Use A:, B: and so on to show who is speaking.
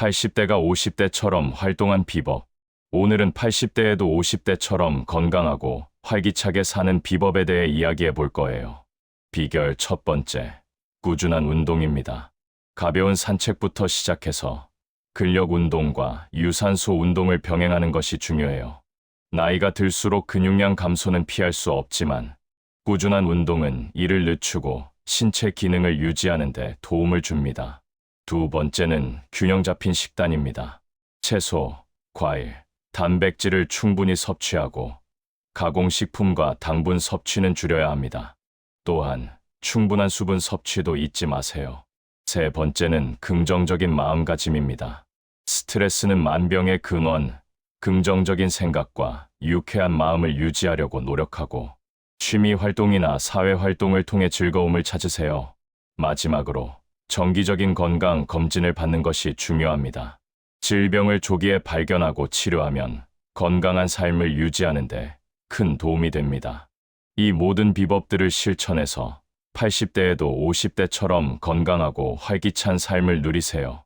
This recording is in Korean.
A: 80대가 50대처럼 활동한 비법. 오늘은 80대에도 50대처럼 건강하고 활기차게 사는 비법에 대해 이야기해 볼 거예요. 비결 첫 번째. 꾸준한 운동입니다. 가벼운 산책부터 시작해서 근력 운동과 유산소 운동을 병행하는 것이 중요해요. 나이가 들수록 근육량 감소는 피할 수 없지만 꾸준한 운동은 이를 늦추고 신체 기능을 유지하는 데 도움을 줍니다. 두 번째는 균형 잡힌 식단입니다. 채소, 과일, 단백질을 충분히 섭취하고 가공식품과 당분 섭취는 줄여야 합니다. 또한 충분한 수분 섭취도 잊지 마세요. 세 번째는 긍정적인 마음가짐입니다. 스트레스는 만병의 근원, 긍정적인 생각과 유쾌한 마음을 유지하려고 노력하고 취미 활동이나 사회 활동을 통해 즐거움을 찾으세요. 마지막으로 정기적인 건강 검진을 받는 것이 중요합니다. 질병을 조기에 발견하고 치료하면 건강한 삶을 유지하는데 큰 도움이 됩니다. 이 모든 비법들을 실천해서 80대에도 50대처럼 건강하고 활기찬 삶을 누리세요.